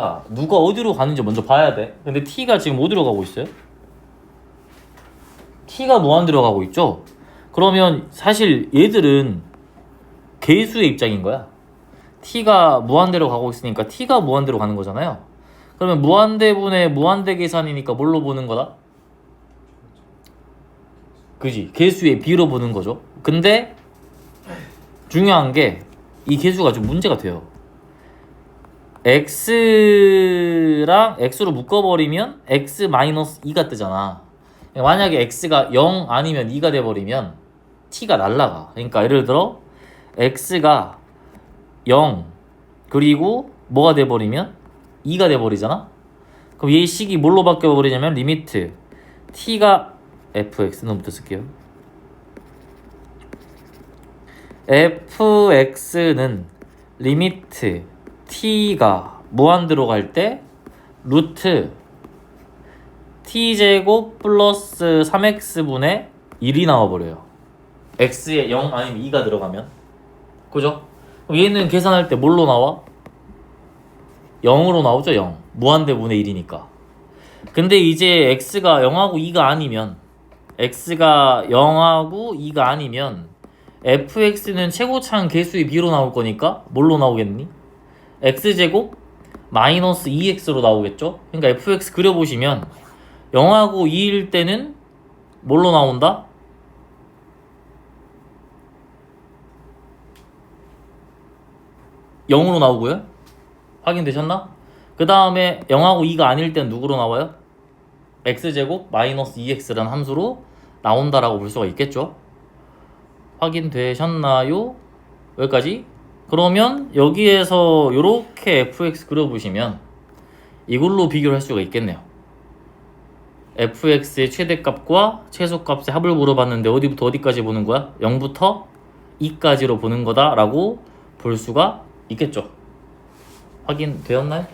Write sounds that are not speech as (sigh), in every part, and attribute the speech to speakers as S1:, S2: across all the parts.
S1: 아, 누가 어디로 가는지 먼저 봐야 돼. 근데 t가 지금 어디로 가고 있어요? t가 무한대로 가고 있죠? 그러면 사실 얘들은 개수의 입장인 거야. t가 무한대로 가고 있으니까 t가 무한대로 가는 거잖아요. 그러면 무한대분의 무한대 계산이니까 뭘로 보는 거다? 그지? 개수의 비로 보는 거죠. 근데 중요한 게 이 개수가 좀 문제가 돼요. X랑 x로 묶어버리면 x 마이너스 2가 뜨잖아. 만약에 x가 0 아니면 2가 돼버리면 t가 날라가. 그러니까 예를 들어 x가 0 그리고 뭐가 돼버리면 2가 돼버리잖아. 그럼 얘 식이 뭘로 바뀌어버리냐면 리미트 t가 fx는부터 쓸게요. fx는 리미트 t가 무한대로 갈때 루트 t제곱 플러스 3x분의 1이 나와버려요. x에 0 아니면 2가 들어가면 그죠? 그럼 얘는 계산할 때 뭘로 나와? 0으로 나오죠 0 무한대분의 1이니까 근데 이제 x가 0하고 2가 아니면 x가 0하고 2가 아니면 fx는 최고차항 개수의 b로 나올 거니까 뭘로 나오겠니? X제곱 마이너스 2x로 나오겠죠? 그러니까 fx 그려보시면 0하고 2일 때는 뭘로 나온다? 영으로 나오고요. 확인되셨나? 그 다음에 0하고 2가 아닐 땐 누구로 나와요? x제곱 마이너스 2x라는 함수로 나온다라고 볼 수가 있겠죠? 확인되셨나요? 여기까지? 그러면 여기에서 이렇게 fx 그려보시면 이걸로 비교를 할 수가 있겠네요. fx의 최대값과 최소값의 합을 물어봤는데 어디부터 어디까지 보는 거야? 0부터 2까지로 보는 거다라고 볼 수가 있겠죠. 확인되었나요?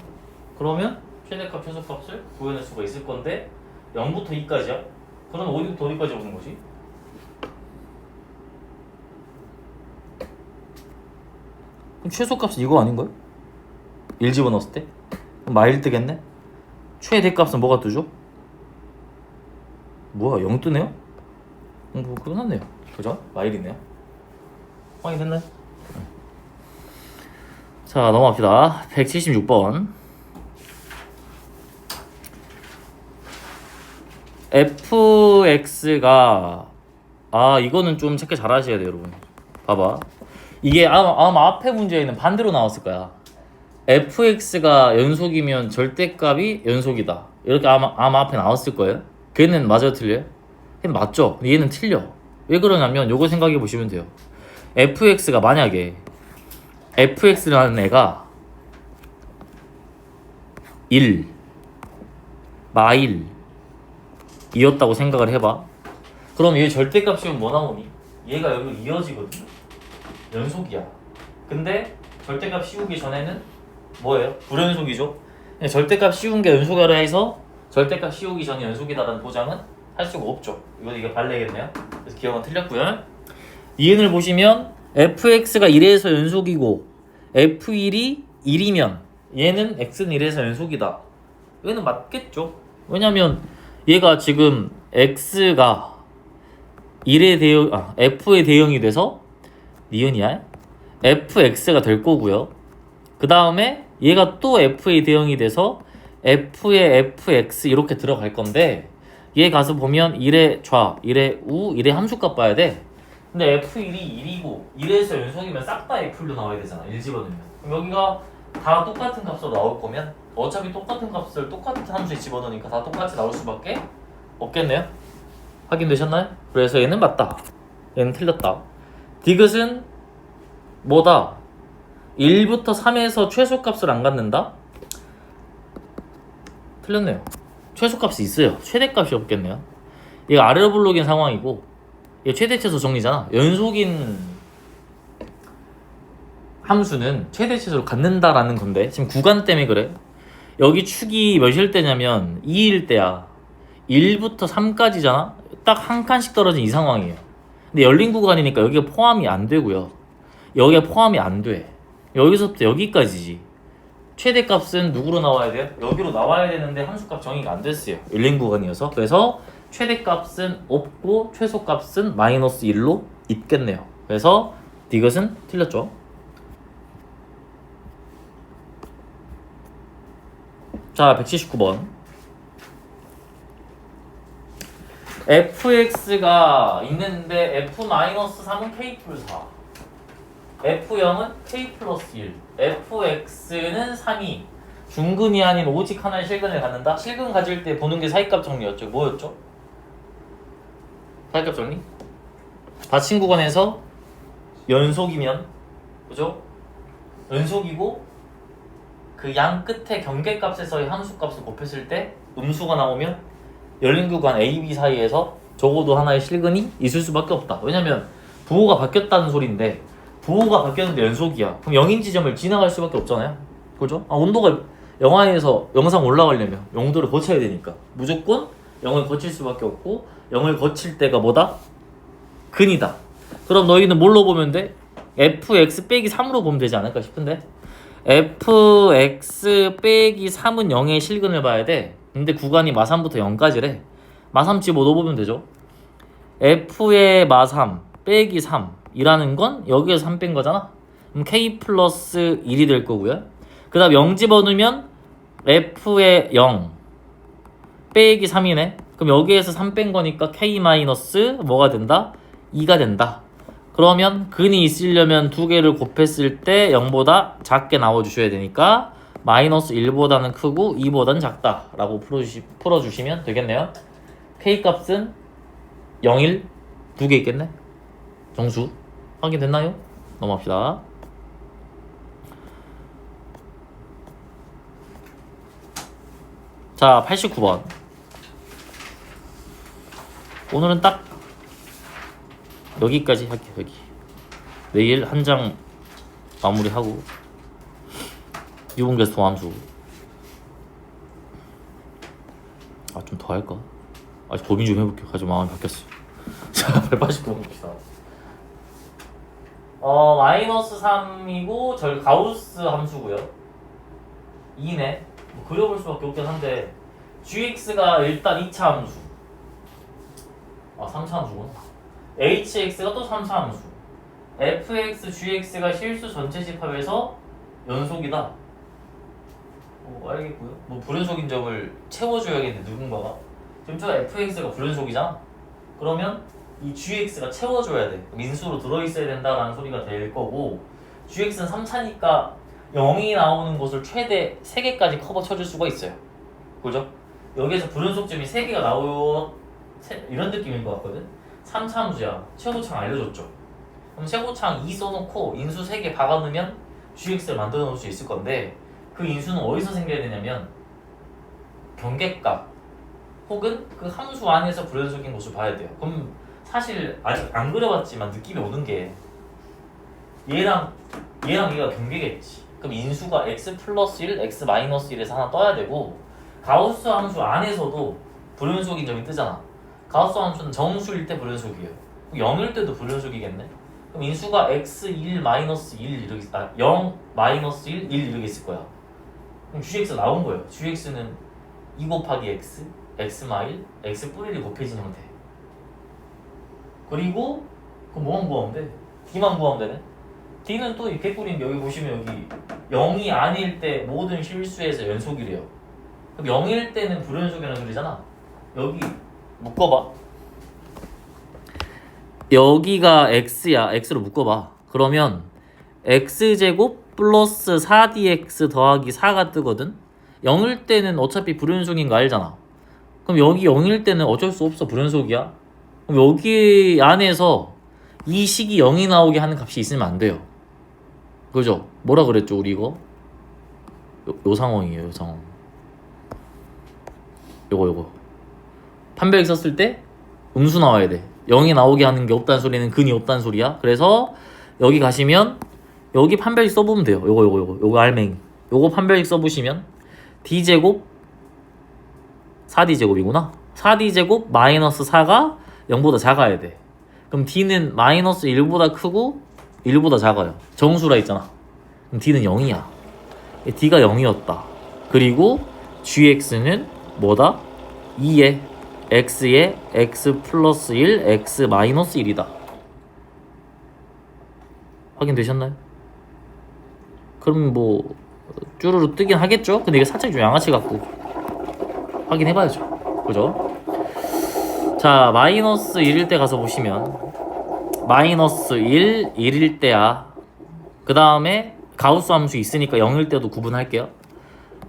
S1: 그러면 최대값, 최소값을 구해낼 수가 있을 건데 0부터 2까지야? 그러면 어디부터 어디까지 보는 거지? 그럼 최소값은 이거 아닌가요? 1 집어넣었을 때? 그럼 마일 뜨겠네? 최대값은 뭐가 뜨죠? 뭐야 0 뜨네요? 음, 뭐 끝났네요 그죠? 마일이네요 확인됐나요? 자 넘어갑시다 176번 fx가 아 이거는 좀 체크 잘 하셔야 돼요 여러분 봐봐 이게 아마, 아마 앞에 문제에는 반대로 나왔을 거야. Fx가 연속이면 절대값이 연속이다. 이렇게 아마, 아마 앞에 나왔을 거예요. 걔는 맞아요 틀려요? 걔는 맞죠? 얘는 틀려. 왜 그러냐면 요거 생각해 보시면 돼요. Fx가 만약에 fx라는 애가 1 마일 이었다고 생각을 해봐. 그럼 얘 절대값이면 뭐 나오니? 얘가 여기 이어지거든 연속이야 근데 절대값 씌우기 전에는 뭐예요? 불연속이죠 그냥 절대값 씌운 게 연속이라 해서 절대값 씌우기 전에 연속이다라는 보장은 할 수가 없죠 이거 이게 발레겠네요 그래서 기억은 틀렸고요 이은을 보시면 fx가 1에서 연속이고 f1이 1이면 얘는 x는 1에서 연속이다. 얘는 맞겠죠? 왜냐면 얘가 지금 x가 1의 대형 아 f의 대형이 돼서 니은이야 fx가 될 거고요. 그 다음에 얘가 또 f의 대형이 돼서 f의 fx 이렇게 들어갈 건데 얘 가서 보면 1의 좌, 1의 우, 1의 함수값 봐야 돼. 근데 F1이 1이고 1에서 연속이면 싹 다 F로 나와야 되잖아 1 집어넣으면 그럼 여기가 다 똑같은 값으로 나올 거면 어차피 똑같은 값을 똑같은 함수에 집어넣으니까 다 똑같이 나올 수밖에 없겠네요 확인되셨나요? 그래서 얘는 맞다 얘는 틀렸다 디귿은 뭐다? 1부터 3에서 최소값을 안 갖는다? 틀렸네요 최소값이 있어요 최대값이 없겠네요 얘가 아래로 블록인 상황이고 얘 최대치수 정리잖아. 연속인 함수는 최대치수를 갖는다라는 건데 지금 구간 때문에 그래. 여기 축이 몇일 때냐면 2일 때야. 1부터 3까지잖아. 딱 한 칸씩 떨어진 이 상황이에요. 근데 열린 구간이니까 여기가 포함이 안 되고요. 여기가 포함이 안 돼. 여기서부터 여기까지지. 최대 값은 누구로 나와야 돼요? 여기로 나와야 되는데 함수값 정의가 안 됐어요. 1인 구간이어서. 그래서 최대 값은 없고 최소 값은 마이너스 1로 있겠네요. 그래서 이것은 틀렸죠. 자, 179번. Fx가 있는데 f-3은 k 플러스 4. f0은 k 플러스 1. fx는 3이 중근이 아닌 오직 하나의 실근을 갖는다. 실근 가질 때 보는 게 사이값 정리였죠. 뭐였죠? 사이값 정리? 받침 구간에서 연속이면 그죠? 연속이고 그 양 끝에 경계값에서의 함수값을 곱했을 때 음수가 나오면 열린 구간 A, B 사이에서 적어도 하나의 실근이 있을 수밖에 없다. 왜냐면 부호가 바뀌었다는 소리인데 부호가 바뀌었는데 연속이야. 그럼 영인 지점을 지나갈 수밖에 없잖아요. 그죠? 아, 온도가 영하에서 영상 올라가려면 영도를 거쳐야 되니까 무조건 0을 거칠 수밖에 없고 0을 거칠 때가 뭐다? 근이다. 그럼 너희는 뭘로 보면 돼? fx 빼기 3으로 보면 되지 않을까 싶은데 fx 빼기 3은 0의 실근을 봐야 돼. 근데 구간이 마3부터 0까지래. 마3 집어넣어 보면 되죠. f의 마3 빼기 3이라는 건 여기에서 3 뺀 거잖아. 그럼 k 플러스 1이 될 거고요. 그 다음 0 집어넣으면 f의 0 빼기 3이네. 그럼 여기에서 3 뺀 거니까 k 마이너스 뭐가 된다? 2가 된다. 그러면 근이 있으려면 두 개를 곱했을 때 0보다 작게 나와주셔야 되니까 마이너스 1보다는 크고 2보다는 작다 라고 풀어주시, 풀어주시면 되겠네요. K 값은 0, 1 두 개 있겠네? 정수. 확인됐나요? 넘어갑시다. 자 89번. 오늘은 딱 여기까지 할게요 여기. 내일 한 장 마무리하고 유분계수 도함수 아 좀 더 할까? 아직 고민 좀 해볼게요. 아직 마음이 바뀌었어 (laughs) 자 189번 봅시다. 어 마이너스 3이고 절 가우스 함수고요. 2네. 뭐 그려볼 수밖에 없긴 한데 gx가 일단 2차 함수. 아 3차 함수구나. hx가 또 3차 함수. fx, gx가 실수 전체 집합에서 연속이다 어, 알겠고요. 뭐 불연속인 점을 채워줘야겠는데 누군가가? 지금 저 fx가 불연속이잖아. 그러면 이 gx가 채워줘야 돼. 민수로 들어있어야 된다라는 소리가 될 거고 gx는 3차니까 0이 나오는 곳을 최대 3개까지 커버 쳐줄 수가 있어요. 그죠? 여기에서 불연속점이 3개가 나오 세- 이런 느낌인 것 같거든? 3차 함수야 최고창 알려줬죠. 그럼 최고창 2 써놓고 인수 3개 박아놓으면 gx를 만들어 놓을 수 있을 건데 그 인수는 어디서 생겨야 되냐면 경계값 혹은 그 함수 안에서 불연속인 곳을 봐야 돼요 그럼 사실 아직 안 그려봤지만 느낌이 오는 게 얘랑 얘랑 얘가 경계겠지 그럼 인수가 x 플러스 1, x 마이너스 1에서 하나 떠야 되고 가우스 함수 안에서도 불연속인 점이 뜨잖아 가우스 함수는 정수일 때 불연속이에요. 0일 때도 불연속이겠네. 그럼 인수가 x1 마이너스 1 이렇게 아, 0 마이너스 1, 1 이렇게 있을 거야. 그럼 gx 나온 거예요. gx는 2 곱하기 x, x 마일, x 뿌리를 곱해진 형태. 그리고 그럼 뭐만 구하면 돼? d만 구하면 되네. d는 또 이 개꿀인데 여기 보시면 여기 0이 아닐 때 모든 실수에서 연속이래요. 그럼 0일 때는 불연속이라는 소리잖아. 여기 묶어봐. 여기가 x야. x로 묶어봐. 그러면 x제곱 플러스 4dx 더하기 4가 뜨거든. 0일 때는 어차피 불연속인 거 알잖아. 그럼 여기 0일 때는 어쩔 수 없어. 불연속이야. 그럼 여기 안에서 이 식이 0이 나오게 하는 값이 있으면 안 돼요. 그죠? 뭐라 그랬죠, 우리 이거? 요, 요 상황이에요, 요 상황. 요거, 요거. 판별식 썼을 때 음수 나와야 돼. 0이 나오게 하는 게 없다는 소리는 근이 없다는 소리야. 그래서 여기 가시면 여기 판별식 써보면 돼요. 요거 요거 요거 요거 알맹이. 요거 판별식 써보시면 d 제곱 4d 제곱이구나. 4d 제곱 마이너스 4가 0보다 작아야 돼. 그럼 d는 마이너스 1보다 크고 1보다 작아요. 정수라 했잖아. 그럼 d는 0이야. d가 0이었다. 그리고 gx는 뭐다? 2에 x에 x 플러스 1, x 마이너스 1이다. 확인되셨나요? 그럼 뭐 쭈루루 뜨긴 하겠죠? 근데 이게 살짝 좀 양아치 같고 확인해봐야죠. 그죠? 자 마이너스 1일 때 가서 보시면 마이너스 1, 1일 때야 그 다음에 가우스 함수 있으니까 0일 때도 구분할게요.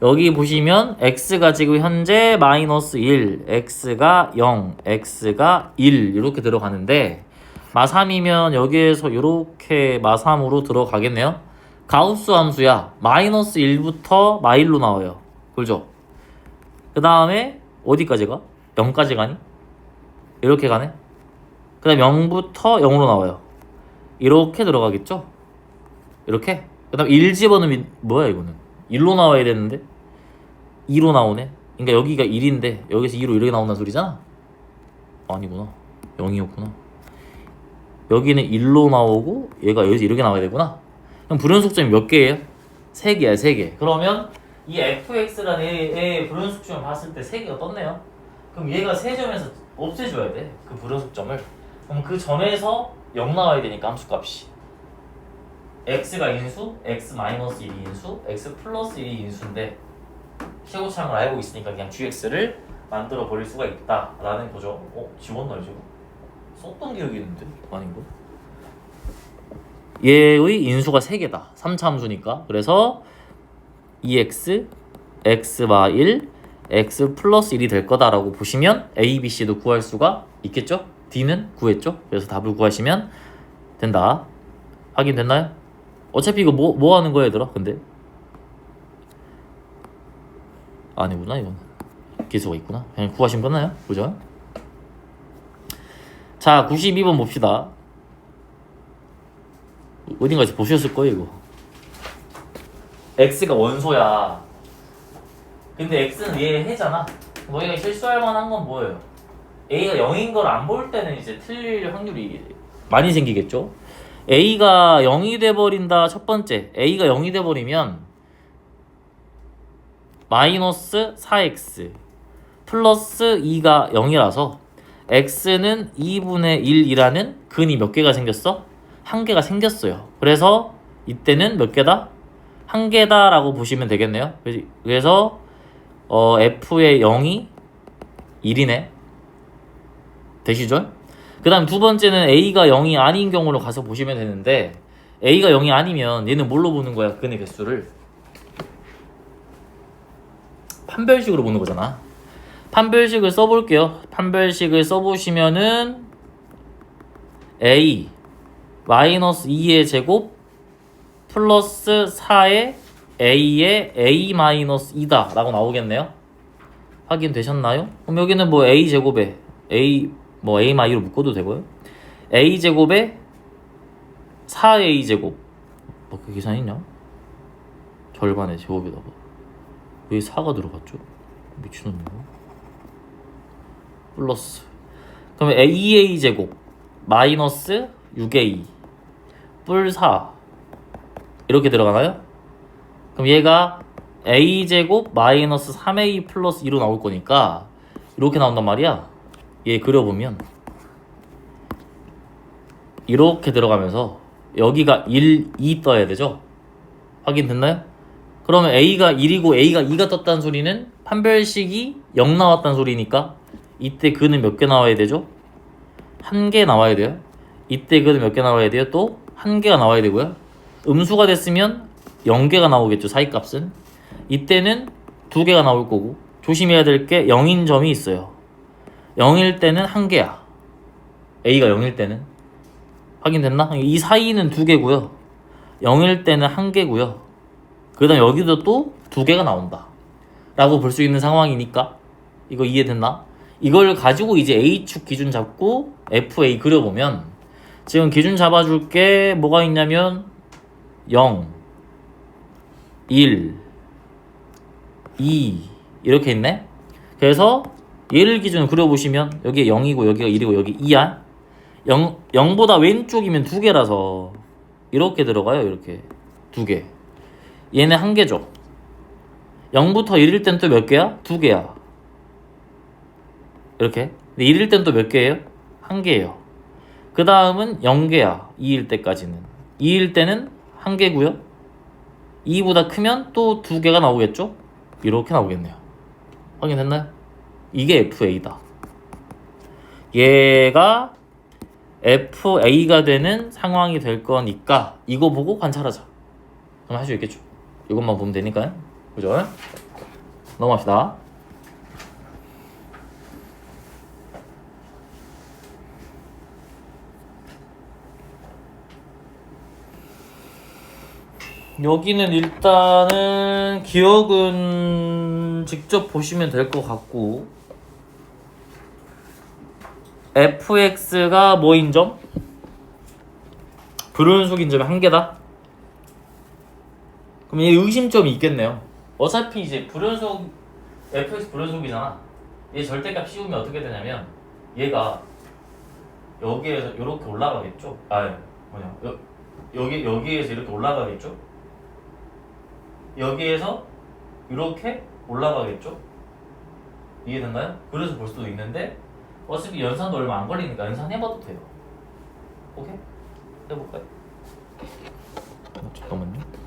S1: 여기 보시면 x가 지금 현재 마이너스 1, x가 0, x가 1 이렇게 들어가는데 마3이면 여기에서 이렇게 마3으로 들어가겠네요. 가우스 함수야 마이너스 1부터 마일로 나와요. 그죠? 그 다음에 어디까지 가? 0까지 가니? 이렇게 가네? 그 다음 0부터 0으로 나와요. 이렇게 들어가겠죠? 이렇게? 그 다음 1 집어넣으면 뭐야 이거는? 1로 나와야 되는데 2로 나오네. 그러니까 여기가 1인데 여기서 2로 이렇게 나온다는 소리잖아. 아니구나. 0이었구나. 여기는 1로 나오고 얘가 여기서 이렇게 나와야 되구나. 그럼 불연속점이 몇 개예요? 3개야, 3개. 그러면 이 fx라는 애의 불연속점을 봤을 때 3개가 떴네요. 그럼 얘가 3점에서 없애줘야 돼. 그 불연속점을. 그럼 그 점에서 0 나와야 되니까 함수값이. x가 인수, x 마이너스 1이 인수, x 플러스 1이 인수인데 최고차항을 알고 있으니까 그냥 gx를 만들어 버릴 수가 있다라는 거죠. 어? 지웠나요 지금? 썼던 기억이 있는데 아닌가? 얘의 인수가 3개다. 3차 함수니까. 그래서 2x, x마 1, x 플러스 1이 될 거다라고 보시면 a, b, c도 구할 수가 있겠죠? d는 구했죠? 그래서 답을 구하시면 된다. 확인 됐나요? 어차피 이거 뭐, 뭐 하는 거야 얘들아 근데? 아니구나 이건 기수가 있구나 그냥 구하시면 끝나요 그죠? 자 92번 봅시다 어딘가에서 보셨을 거예요 이거. X가 원소야. 근데 x는 얘 해잖아. 너희가 실수할 만한 건 뭐예요? a가 0인 걸 안 볼 때는 이제 틀릴 확률이 많이 생기겠죠? A가 0이 돼버린다 첫 번째. A가 0이 돼버리면 마이너스 4x 플러스 2가 0이라서 x는 2분의 1이라는 근이 몇 개가 생겼어? 한 개가 생겼어요. 그래서 이때는 몇 개다? 한 개다라고 보시면 되겠네요. 그래서 어, f의 0이 1이네. 되시죠? 그 다음 두 번째는 a가 0이 아닌 경우로 가서 보시면 되는데 a가 0이 아니면 얘는 뭘로 보는 거야? 근의 개수를 판별식으로 보는 거잖아. 판별식을 써볼게요. 판별식을 써보시면은 a 마이너스 2의 제곱 플러스 4의 a의 a 마이너스 2다 라고 나오겠네요. 확인 되셨나요? 그럼 여기는 뭐 a 제곱에 a 뭐 a 마이로 묶어도 되고요. a 제곱에 4a 제곱 뭐 그 계산 있냐? 절반의 제곱이다 봐. 왜 4가 들어갔죠? 미친놈인가? 플러스 그러면 2a 제곱 마이너스 6a 뿔 4 이렇게 들어가나요? 그럼 얘가 a 제곱 마이너스 3a 플러스 2로 나올 거니까 이렇게 나온단 말이야 얘 그려보면 이렇게 들어가면서 여기가 1, 2 떠야 되죠? 확인 됐나요? 그러면 A가 1이고 A가 2가 떴다는 소리는 판별식이 0 나왔다는 소리니까 이때 그는 몇 개 나와야 되죠? 한 개 나와야 돼요. 이때 그는 몇 개 나와야 돼요? 또 한 개가 나와야 되고요. 음수가 됐으면 0개가 나오겠죠. 사이값은. 이때는 두 개가 나올 거고 조심해야 될 게 0인 점이 있어요. 0일 때는 한 개야. A가 0일 때는. 확인됐나? 이 사이는 두 개고요. 0일 때는 한 개고요. 그 다음 여기도 또 두 개가 나온다. 라고 볼 수 있는 상황이니까. 이거 이해됐나? 이걸 가지고 이제 A축 기준 잡고 FA 그려보면 지금 기준 잡아줄 게 뭐가 있냐면 0, 1, 2 이렇게 있네. 그래서 얘를 기준으로 그려보시면 여기 0이고 여기가 1이고 여기 2야. 0, 0보다 왼쪽이면 두 개라서 이렇게 들어가요. 이렇게 두 개. 얘는 한 개죠. 0부터 1일 땐 또 몇 개야? 두 개야. 이렇게. 근데 1일 땐 또 몇 개예요? 한 개예요. 그 다음은 0개야. 2일 때까지는. 2일 때는 한 개고요. 2보다 크면 또두 개가 나오겠죠? 이렇게 나오겠네요. 확인했나요? 이게 FA다. 얘가 FA가 되는 상황이 될 거니까 이거 보고 관찰하자. 그럼 할 수 있겠죠. 이것만 보면 되니까요. 그죠? 넘어갑시다. 여기는 일단은 기억은 직접 보시면 될 것 같고 fx가 뭐인 점? 불연속인 점이 한 개다. 그럼 얘 의심점이 있겠네요. 어차피 이제 불연속 fx 불연속이잖아. 얘 절대값 씌우면 어떻게 되냐면 얘가 여기에서 이렇게 올라가겠죠. 아 뭐냐 여, 여기 여기에서 이렇게 올라가겠죠. 여기에서 이렇게 올라가겠죠. 이해됐나요? 그래서 볼 수도 있는데 어차피 연산도 얼마 안 걸리니까 연산 해봐도 돼요. 오케이? 해볼까요? 어, 잠깐만요.